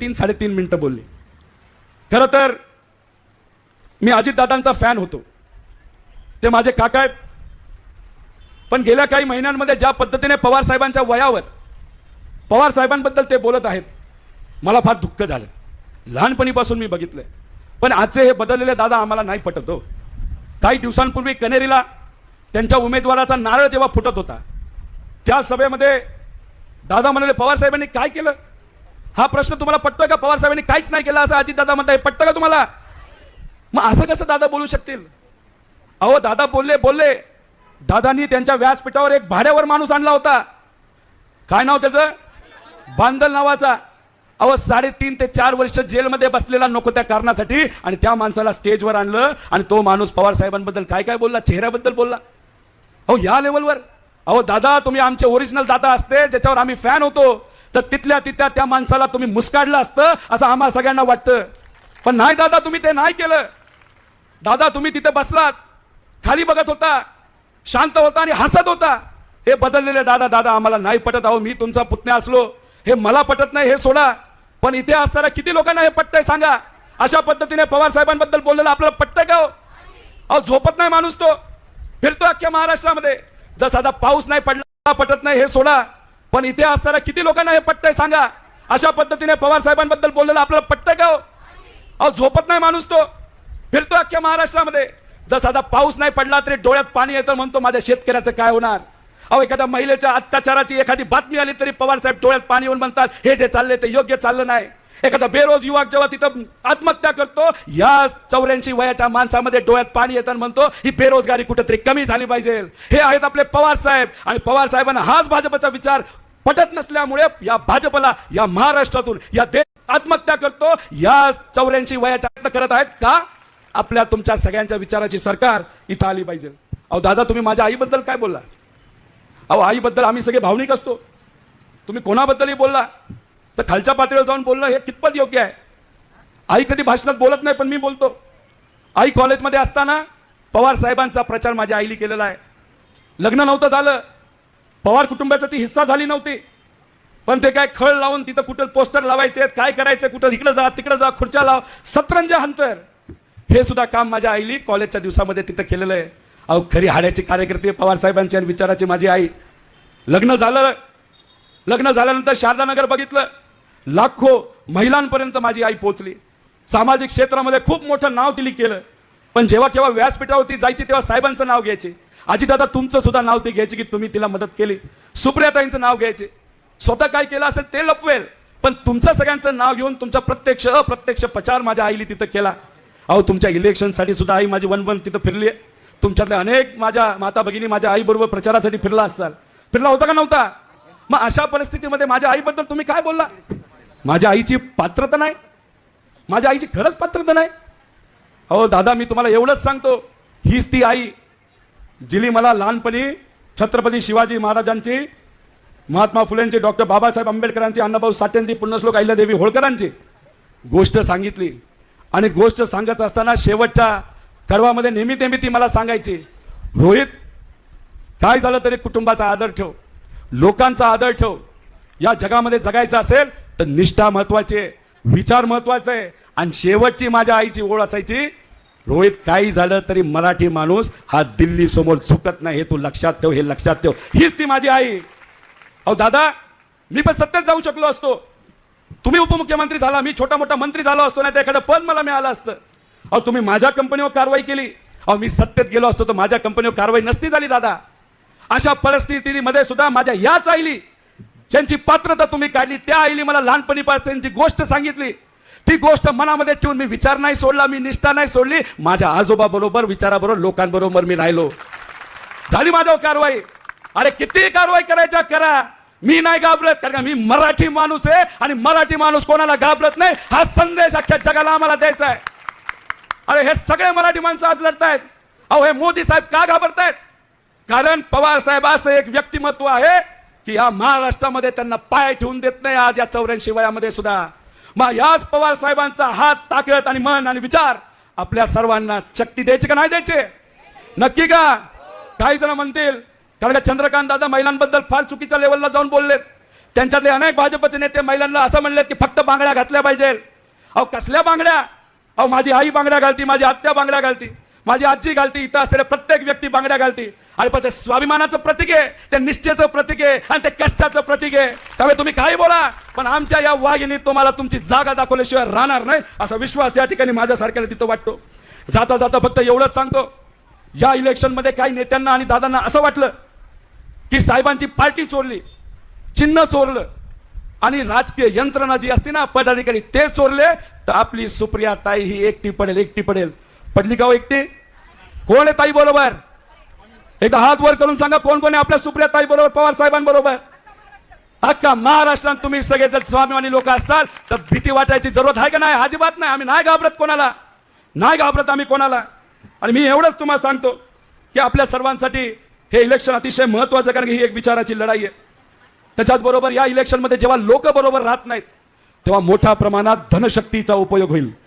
तीन साडेतीन मिनिटं बोलले. खरं तर मी अजितदादांचा फॅन होतो. ते माझे काका आहेत. पण गेल्या काही महिन्यांमध्ये ज्या पद्धतीने पवार साहेबांच्या वयावर पवार साहेबांबद्दल ते बोलत आहेत मला फार दुःख झालं. लहानपणीपासून मी बघितलंय. पण आजचे हे बदललेले दादा आम्हाला नाही पटत हो. काही दिवसांपूर्वी कनेरीला त्यांच्या उमेदवाराचा नारळ जेव्हा फुटत होता त्या सभेमध्ये दादा म्हणाले पवार साहेबांनी काय केलं? हा प्रश्न तुम्हाला पटतोय का? पवार साहेबांनी काहीच नाही केलं असं अजितदादा म्हणताय. पटतं का तुम्हाला? मग असं कसं दादा बोलू शकतील? अहो दादा बोलले बोलले. दादांनी त्यांच्या व्यासपीठावर एक भाड्यावर माणूस आणला होता. काय नाव त्याचं? बांदल नावाचा. अहो साडेतीन ते चार वर्ष जेलमध्ये बसलेला नको त्या कारणासाठी आणि त्या माणसाला स्टेजवर आणलं आणि तो माणूस पवार साहेबांबद्दल काय काय बोलला? चेहऱ्याबद्दल बोलला. अहो या लेवलवर अहो दादा तुम्ही आमचे ओरिजिनल दादा असते ज्याच्यावर आम्ही फॅन होतो. तर तिथल्या तिथल्या त्या माणसाला तुम्ही मुस्काडलं असतं असं आम्हा सगळ्यांना वाटतं. पण नाही दादा तुम्ही ते नाही केलं. दादा तुम्ही तिथे बसलात. खाली बघत होता. शांत होता आणि हसत होता. हे बदललेले दादा दादा आम्हाला नाही पटत अहो मी तुमचा पुतण्या असलो. हे मला पटत नाही हे सोडा. पण इथे असताना किती लोकांना हे पटतंय सांगा. अशा पद्धतीने पवार साहेबांबद्दल बोललेलं आपल्याला पटतंय का हो? अहो झोपत नाही माणूस तो. फिरतो अख्ख्या महाराष्ट्रामध्ये. जर साधा पाऊस नाही पडला पटत नाही हे सोडा. पण इथे असताना किती लोकांना हे पटतंय सांगा? अशा पद्धतीने पवार साहेबांबद्दल बोललेलं आपल्याला पटतंय का हो? अहो झोपत नाही माणूस तो. फिरतो अख्ख्या महाराष्ट्रामध्ये. जर साधा पाऊस नाही पडला तरी डोळ्यात पाणी येतं म्हणतो माझ्या शेतकऱ्याचं काय होणार? अहो एखाद्या महिलेच्या अत्याचाराची एखादी बातमी आली तरी पवार साहेब डोळ्यात पाणी येऊन म्हणतात हे जे चालले ते योग्य चाललं नाही. एखादा बेरोज युवक जेव्हा तिथं आत्महत्या करतो या चौऱ्याऐंशी वयाच्या माणसामध्ये डोळ्यात पाणी येतं म्हणतो ही बेरोजगारी कुठेतरी कमी झाली पाहिजे. हे आहेत आपले पवार साहेब. आणि पवार साहेबांना हाच भाजपचा विचार पटत नसल्यामुळे या भाजपला या महाराष्ट्रातून या देश आत्महत्या करतो. या चौऱ्याऐंशी वयाच्या प्रयत्न करत आहेत का? आपल्या तुमच्या सगळ्यांच्या विचाराची सरकार इथं आली पाहिजे. अहो दादा तुम्ही माझ्या आईबद्दल काय बोलला? अहो आईबद्दल आम्ही सगळे भावनिक असतो. तुम्ही कोणाबद्दलही बोलला. तर खालच्या पातळीवर जाऊन बोलणं हे कितपत योग्य आहे? आई कधी भाषणात बोलत नाही पण मी बोलतो. आई कॉलेजमध्ये असताना पवार साहेबांचा प्रचार माझ्या आईली केलेला आहे. लग्न नव्हतं झालं. पवार कुटुंबाचा ती हिस्सा झाली नव्हती. पण ते काय खळ लावून तिथं कुठं पोस्टर लावायचे काय करायचं कुठं इकडे जा तिकडे जा खुर्च्या लाव सतरंज हंतर हे सुद्धा काम माझ्या आईली कॉलेजच्या दिवसामध्ये तिथं केलेलं आहे. अहो खरी हाड्याची कार्यकर्ते पवार साहेबांची आणि विचाराची माझी आई. लग्न झालं लग्न झाल्यानंतर शारदानगर बघितलं लाखो महिलांपर्यंत माझी आई पोचली सामाजिक क्षेत्रामध्ये खूप मोठं नाव तिने केलं. पण जेव्हा केव्हा व्यासपीठावरती जायची तेव्हा साहेबांचं नाव घ्यायचे. आजीदादा तुमचं सुद्धा नाव ते घ्यायचे की तुम्ही तिला मदत केली. सुप्रियाताईंचं नाव घ्यायचे. स्वतः काय केलं असेल ते लपवेल. पण तुमचं सगळ्यांचं नाव घेऊन तुमचा प्रत्यक्ष अप्रत्यक्ष प्रचार माझ्या आईली तिथं केला. अहो तुमच्या इलेक्शनसाठी सुद्धा आई माझी वन वन तिथं फिरली आहे. तुमच्यातल्या अनेक माझ्या माता भगिनी माझ्या आईबरोबर प्रचारासाठी फिरला असाल फिरला होता का नव्हता? मग अशा परिस्थितीमध्ये माझ्या आईबद्दल तुम्ही काय बोलला? माझ्या आईची पात्रता नाही. माझ्या आईची खरंच पात्रता नाही. अहो दादा मी तुम्हाला एवढंच सांगतो. हीच ती आई जिली मला लहानपणी छत्रपती शिवाजी महाराजांची महात्मा फुलेंची डॉक्टर बाबासाहेब आंबेडकरांची अण्णाभाऊ साठेंची पुण्यश्लोक अहिल्यादेवी होळकरांची गोष्ट सांगितली. आणि गोष्ट सांगत असताना शेवटच्या कडवामध्ये नेहमी नेहमी ती मला सांगायची रोहित काय झालं तरी कुटुंबाचा आदर ठेव. लोकांचा आदर ठेव. या जगामध्ये जगायचं असेल तर निष्ठा महत्वाची आहे. विचार महत्त्वाचे आहे. आणि शेवटची माझ्या आईची ओळ असायची रोहित काही झालं तरी मराठी माणूस हा दिल्ली समोर चुकत नाही हे तू लक्षात ठेव हे लक्षात ठेव. हीच ती माझी आई. अहो दादा मी पण सत्तेत जाऊ शकलो असतो. तुम्ही उपमुख्यमंत्री झाला मी छोटा मोठा मंत्री झालो असतो नाही तर एखादं पद मला मिळालं असतं. अहो तुम्ही माझ्या कंपनीवर कारवाई केली. अहो मी सत्तेत गेलो असतो तर माझ्या कंपनीवर कारवाई नसती झाली दादा. अशा परिस्थितीमध्ये सुद्धा माझ्या याच आईली ज्यांची पात्रता तुम्ही काढली त्या आईली मला लहानपणीपासूनची गोष्ट सांगितली ती गोष्ट मनामध्ये ठेवून मी विचार नाही सोडला मी निष्ठा नाही सोडली. माझ्या आजोबा बरोबर विचाराबरोबर लोकांबरोबर मी राहिलो. झाली माझ्यावर कारवाई. अरे किती कारवाई करायच्या करा. मी नाही घाबरत कारण का मी मराठी माणूस आहे आणि मराठी माणूस कोणाला घाबरत नाही? हा संदेश अख्ख्या जगाला आम्हाला द्यायचा आहे. अरे हे सगळे मराठी माणसं आज लढतायत. अहो हे मोदी साहेब का घाबरतायत? कारण पवार साहेब असं एक व्यक्तिमत्व आहे की या महाराष्ट्रामध्ये त्यांना पाय ठेवून देत नाही आज या चौऱ्याऐंशी वयामध्ये सुद्धा. मग याच पवार साहेबांचा हात ताकद आणि मन आणि विचार आपल्या सर्वांना शक्ती द्यायची का नाही द्यायचे? नक्की का? काही जण म्हणतील कारण का चंद्रकांत दादा महिलांबद्दल फार चुकीच्या लेवलला जाऊन बोललेत. त्यांच्यातले अनेक भाजपचे नेते महिलांना असं म्हणले की फक्त बांगड्या घातल्या पाहिजे अहो कसल्या बांगड्या? अहो माझी आई बांगड्या घालती माझी आत्या बांगड्या घालती. माझी आजी घालती इथं असलेल्या प्रत्येक व्यक्ती बांगड्या घालती. आणि पण ते स्वाभिमानाचं प्रतीक आहे ते निश्चयाचं प्रतीक आहे आणि ते कष्टाचं प्रतीक आहे. त्यामुळे तुम्ही काही बोला पण आमच्या या वाघिनीत तुम्हाला तुमची जागा दाखवल्याशिवाय राहणार नाही असा विश्वास या ठिकाणी माझ्यासारख्याला तिथं वाटतो. जाता जाता फक्त एवढंच सांगतो या इलेक्शनमध्ये काही नेत्यांना आणि दादांना असं वाटलं की साहेबांची पार्टी चोरली चिन्ह चोरलं आणि राजकीय यंत्रणा जी असते ना पदाधिकारी ते चोरले तर आपली सुप्रिया ताई ही एकटी पडेल एकटी पडेल. पडली गाव हो कोण आहे ताई बरोबर? एकदा हात वर करून सांगा कोण कोण आहे आपल्या सुप्रिया ताई बरोबर पवार साहेबांबरोबर? अख्खा महाराष्ट्रात तुम्ही सगळे जर स्वाभिमानी लोक असाल तर भीती वाटायची जरूरत आहे का नाही? अजिबात नाही. आम्ही नाही घाबरत कोणाला. नाही घाबरत आम्ही कोणाला. आणि मी एवढंच तुम्हाला सांगतो की आपल्या सर्वांसाठी हे इलेक्शन अतिशय महत्वाचं कारण की ही एक विचाराची लढाई आहे. त्याच्याचबरोबर या इलेक्शनमध्ये जेव्हा लोक बरोबर राहत नाहीत तेव्हा मोठ्या प्रमाणात धनशक्तीचा उपयोग होईल.